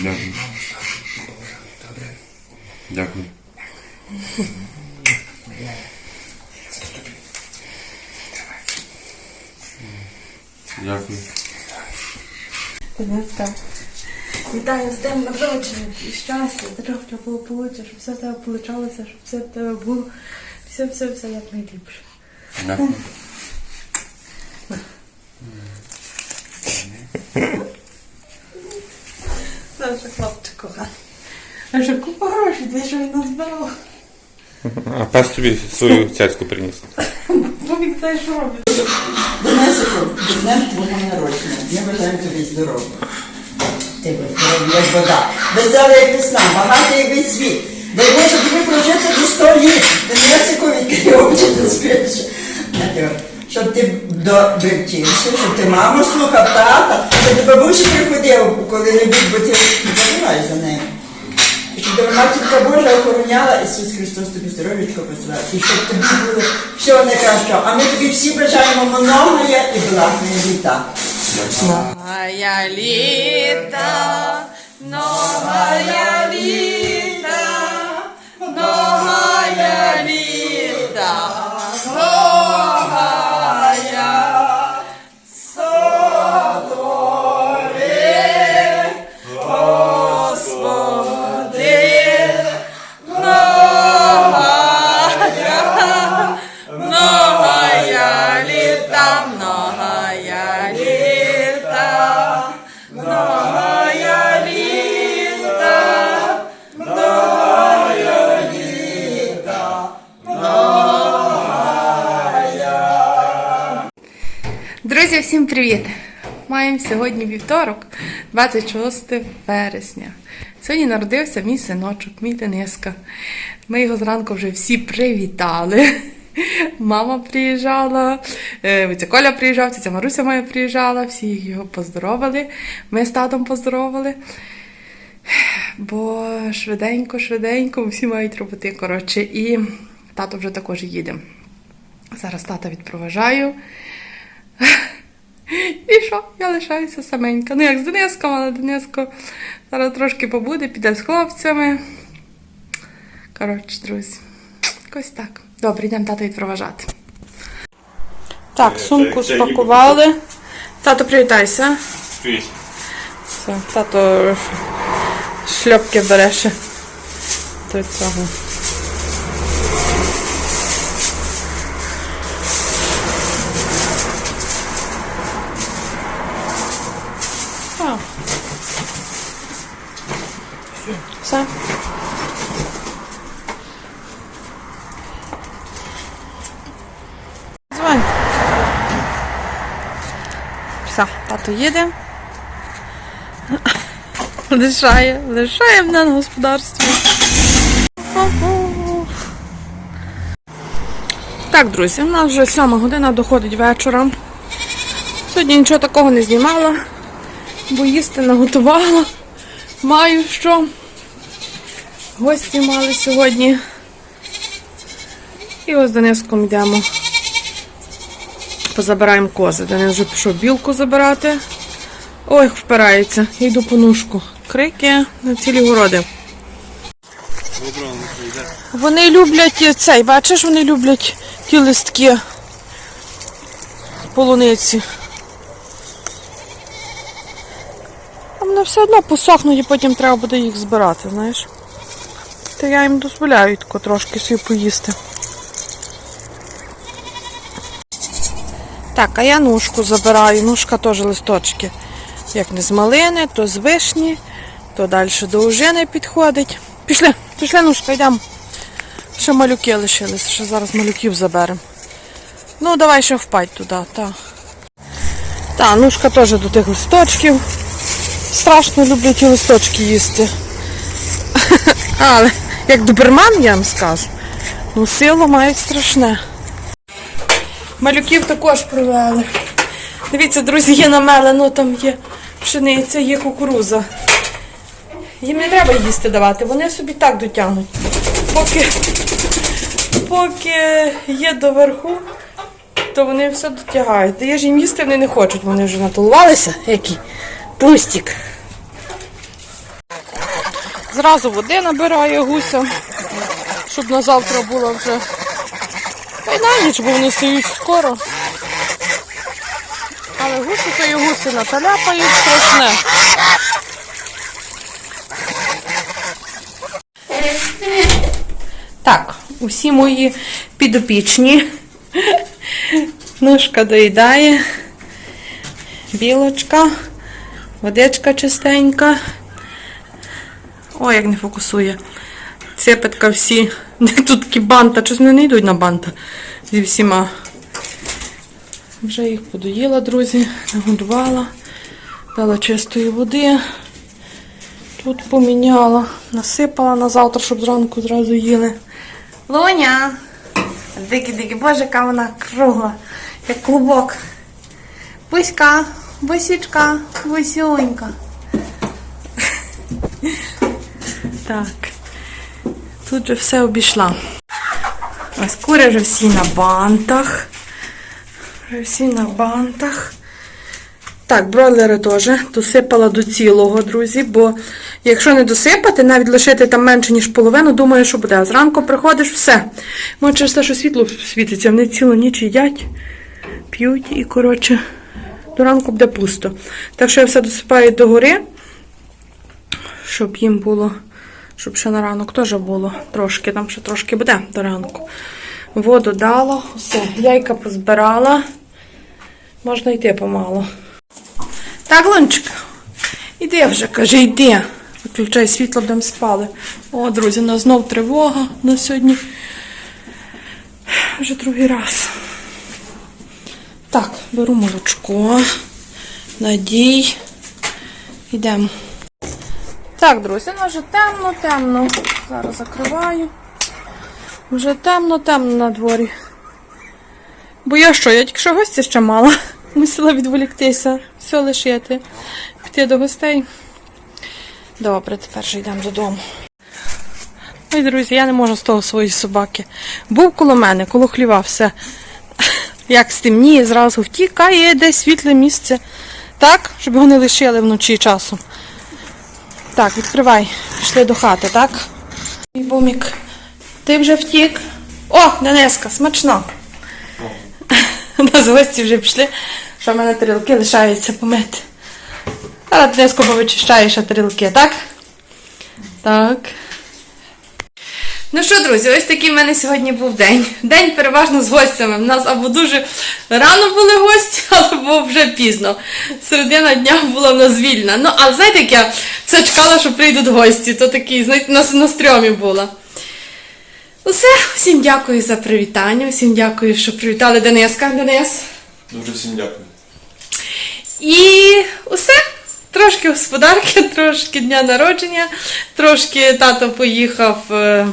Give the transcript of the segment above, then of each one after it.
Дякую. Дякую. Дякую. Вітаю з днем народження і щастя, здоров'я благополуччя, щоб все в тебе вийшло, щоб все в тебе було. Все, все, все як найліпше. Дякую. Наше хлопчик коханий. А що купа грошей, де що він назбирав? А пес тобі свою цяцьку приніс. Бо він це що робить? Донесику, з днем твого народження. Ми бажаємо тобі здоров'я. Ти будь здоров'я, як вода. Весела, як весна, багата, як весь світ. Дай Боже тобі прожити до 100 літ. Донесику відкриє очі до спиш. Щоб ти добре вчився, щоб ти маму слухав, тата, щоб ти бабусі приходив коли-небудь, бо ти забувай за неї. Щоб матінка Божа охороняла Ісус Христос тобі здоров'ячко посилав. І щоб тобі було всього найкращого. А ми тобі всі бажаємо многое і благої літа. Моя літа, нова літа, Друзі, всім привіт! Маємо сьогодні вівторок, 26 вересня. Сьогодні народився мій синочок, мій Дениска. Ми його зранку вже всі привітали. Мама приїжджала, е, ця Коля приїжджав, ця Маруся моя приїжджала, всі його поздоровили. Ми з татом поздоровили. Бо швиденько, швиденько всі мають роботи. Коротше, і тато вже також їде. Зараз тата відпроважаю. І що? Я лишаюся саменька. Ну, як з Дениском, але Дениско зараз трошки побуде, піде з хлопцями. Коротше, друзі, якось так. Добре, йдемо тата відпроважати. Так, сумку спакували. Тато, привітайся. Привіт. Все, тато шльопки бере ще до цього. Тато їде. Лишає, лишає мене на господарстві. Так, друзі, у нас вже сьома година доходить вечора. Сьогодні нічого такого не знімала, бо їсти наготувала. Маю що. Гості мали сьогодні. І ось з Дениском йдемо. Позабираємо кози. Денис вже пішов білку забирати. Ой, впирається. Йду по ножку. Крики на цілі городи. Вони люблять цей, бачиш, вони люблять ті листки полуниці. А вони все одно посохнуть і потім треба буде їх збирати, знаєш. То я їм дозволяю трошки собі поїсти. Так, а я ножку забираю. Ножка теж листочки. Як не з малини, то з вишні, то далі до ужини підходить. Пішли, пішли, ножка, йдемо. Ще малюки лишилися, ще зараз малюків заберемо. Ну, давай ще впадь туди, так. Та, ножка теж до тих листочків. Страшно люблять ті листочки їсти. Але як доберман, я вам скажу, ну силу мають страшне. Малюків також привели. Дивіться, друзі, є намелено, там є пшениця, є кукуруза. Їм не треба їсти давати, вони собі так дотягнуть. Поки, поки є доверху, то вони все дотягають. Даєш їм їсти, вони не хочуть, вони вже натолувалися. Який пустік. Зразу води набирає гуся, щоб на завтра було вже. На ніч, бо вони стають скоро. Але гуси то і гуси наталяпають страшне. Так, усі мої підопічні. Ножка доїдає. Білочка, водичка чистенька. Ой, як не фокусує. Цепетка всі. Тут такі банта, щось не йдуть на банта зі всіма. Вже їх подоїла, друзі, нагодувала, дала чистої води. Тут поміняла, насипала на завтра, щоб зранку зразу їли. Луня! Дикі-дикі, боже, яка вона кругла, як клубок. Буська, бусічка, бусюнька. Так. Тут же все обійшла. Ось кури вже всі на бантах. Вже всі на бантах. Так, бройлери теж досипала до цілого, друзі, бо якщо не досипати, навіть лишити там менше, ніж половину, думаю, що буде. Зранку приходиш, все. Може, через те, що світло світиться, вони цілу ніч їдять, п'ють і, коротше, до ранку буде пусто. Так що я все досипаю догори, щоб їм було, щоб ще на ранок теж було трошки, там ще трошки буде до ранку. Воду дала, все, яйка позбирала. Можна йти помалу. Так, Лунчик, іди вже, каже, йди. Виключай світло, будемо спали. О, друзі, у нас знов тривога на сьогодні. Вже другий раз. Так, беру молочко. Надій. Йдемо. Так, друзі, ну вже темно, темно. Зараз закриваю. Вже темно, темно на дворі. Бо я що, я тільки що гості ще мала. Мусила відволіктися, все лишити, піти до гостей. Добре, тепер же йдемо додому. Ой, друзі, я не можу з того своєї собаки. Був коло мене, коло хліва, все. Як стемніє, зразу втікає десь світле місце. Так, щоб його не лишили вночі часом. Так, відкривай. Пішли до хати, так? Мій бумік. Ти вже втік. О, Денеска, смачно. Нас гості вже пішли, що в мене тарілки лишаються помити. Зараз Дениско повичищаєш тарілки, так? Так. Ну що, друзі, ось такий в мене сьогодні був день. День переважно з гостями. У нас або дуже рано були гості, або вже пізно. Середина дня була в нас вільна. Ну, а знаєте, як я все чекала, що прийдуть гості, то такий, знаєте, на, на стрьомі була. Усе, всім дякую за привітання, всім дякую, що привітали Дениска. Денис. Дуже всім дякую. І усе. Трошки господарки, трошки дня народження, трошки тато поїхав е,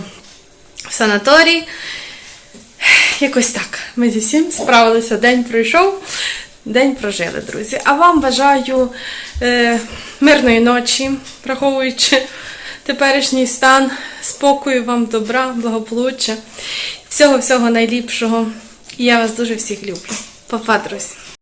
в санаторій. Якось так. Ми зі всім справилися. День пройшов, день прожили, друзі. А вам бажаю е, мирної ночі, враховуючи теперішній стан, спокою вам, добра, благополуччя, всього-всього найліпшого. І я вас дуже всіх люблю. Па-па, друзі!